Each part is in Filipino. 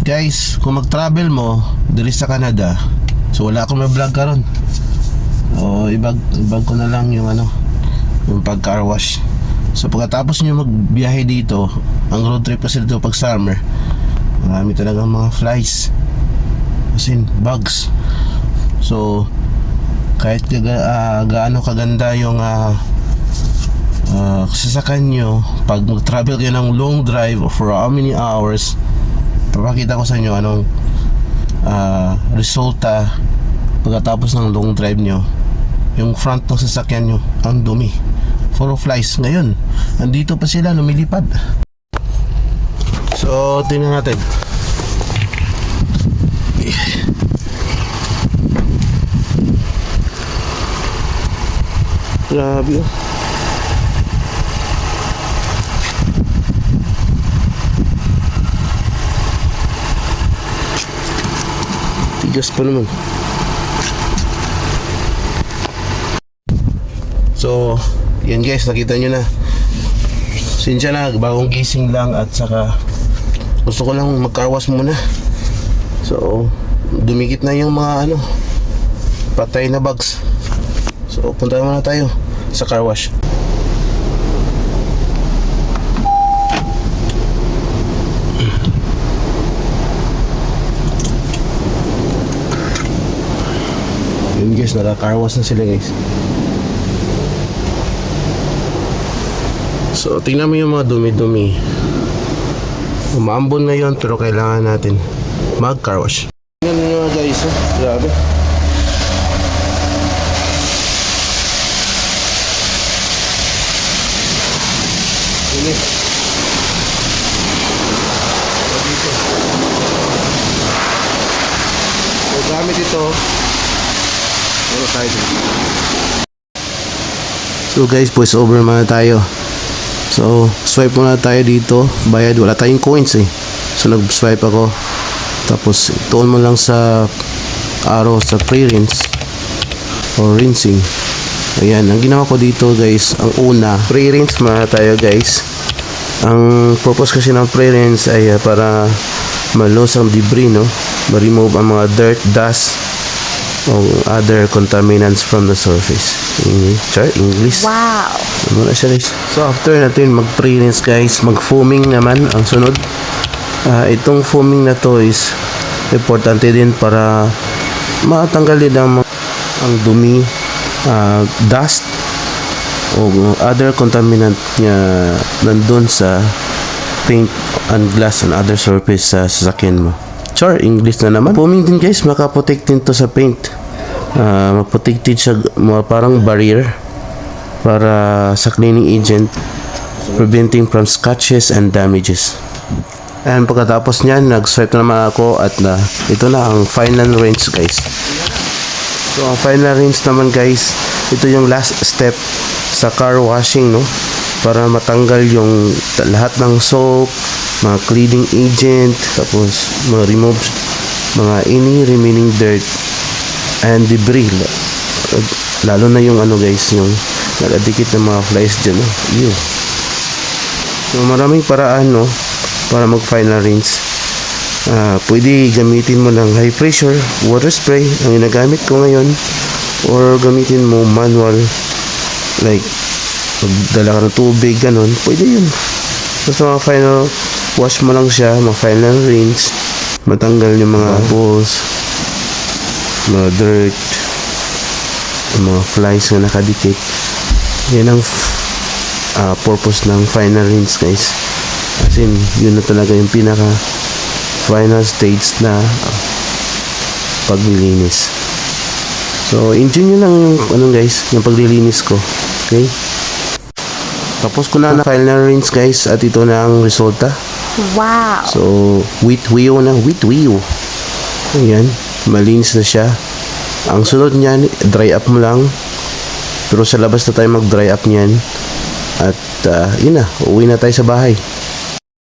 Guys, kung mag-travel mo diri sa Canada, so wala akong may vlog karon. O ibag ibag ko na lang yung ano, yung pag car wash. So pagkatapos nyo magbiyahe dito, ang road trip kasi dito pag summer, marami talagang mga flies. As in, bugs. So, kahit gaga, ah, gaano kaganda yung ah, ah, sasakyan nyo, pag mag-travel kayo ng long drive for how many hours, papakita ko sa inyo anong ah, resulta pagkatapos ng long drive nyo. Yung front ng sasakyan nyo, ang dumi. Puro flies. Ngayon, nandito pa sila, lumilipad. So, tingnan natin. Grabe oh. Tigas pa naman. So, yan guys, nakita nyo na. Sinsya na, bagong gising lang at saka gusto ko lang magkarwas muna. So, dumikit na yung mga ano, patay na bugs. So, punta muna tayo sa car wash. Guys, naka-car wash na sila guys. So, tingnan mo yung mga dumi-dumi. Umaambon na yun, pero kailangan natin mag-car wash. Tingnan nyo mga guys, oh. grabe. So, gamit ito. Ano tayo dito? So guys, voice over muna tayo. So, swipe muna tayo dito. Bayad, wala tayong coins eh. So, nag-swipe ako. Tapos, tuon mo lang sa arrow sa pre-rinse or rinsing. Ayan, ang ginawa ko dito guys, ang una, pre-rinse muna tayo guys. Ang purpose kasi ng pre-rinse ay uh, para malos ang debris, no? Ma-remove ang mga dirt, dust, o other contaminants from the surface. Char, English. Wow. Ano na siya guys? So after natin mag pre-rinse guys, mag foaming naman ang sunod. Ah, itong foaming na to is importante din para matanggal din ang, ang dumi, ah, dust o other contaminant nga nandun sa paint and glass and other surface sa sasakyan mo. Char, English na naman. Foaming din guys, makaprotect din to sa paint. Ah, maprotect din siya, parang barrier para sa cleaning agent preventing from scratches and damages. And pagkatapos niyan, nag-swipe na naman ako at na ito na ang final rinse guys. So ang final rinse naman guys, ito yung last step sa car washing no para matanggal yung lahat ng soap, mga cleaning agent, tapos mga remove mga any remaining dirt and debris. Lalo na yung ano guys yung nakadikit ng mga flies dyan oh. So maraming paraan no para mag final rinse. Ah, pwede gamitin mo ng high pressure water spray ang ginagamit ko ngayon or gamitin mo manual like magdala ka ng tubig ganun. Pwede yun. Basta mga final wash mo lang siya mga final rinse. Matanggal yung mga bubbles mga dirt yung mga flies na nakadikit. Yan ang ah, purpose ng final rinse guys. As in yun na talaga yung pinaka final stage na paglilinis. So enjoy nyo lang yung ano guys yung paglilinis ko okay? Tapos ko na na final rinse guys at ito na ang resulta Wow. So, wheel na, wheel. Ayan, malinis na siya. Ang sunod niyan, dry up mo lang. Pero sa labas na tayo mag-dry up niyan. At, uh, yun na, uwi na tayo sa bahay.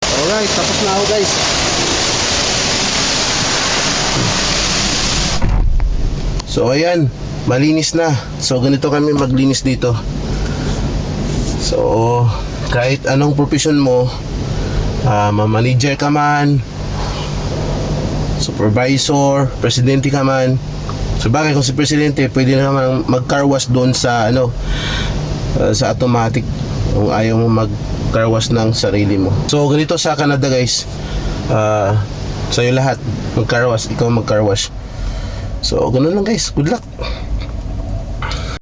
Alright, tapos na ako guys. So, ayan, malinis na. So, ganito kami maglinis dito. So, kahit anong profession mo, ah, ma-manager ka man, supervisor, presidente ka man. So bagay kung si presidente, pwede na naman mag-car wash doon sa ano uh, sa automatic kung ayaw mo mag-car wash ng sarili mo. So ganito sa Canada guys, uh, sa'yo lahat mag-car wash, ikaw mag-car wash. So ganun lang guys, good luck.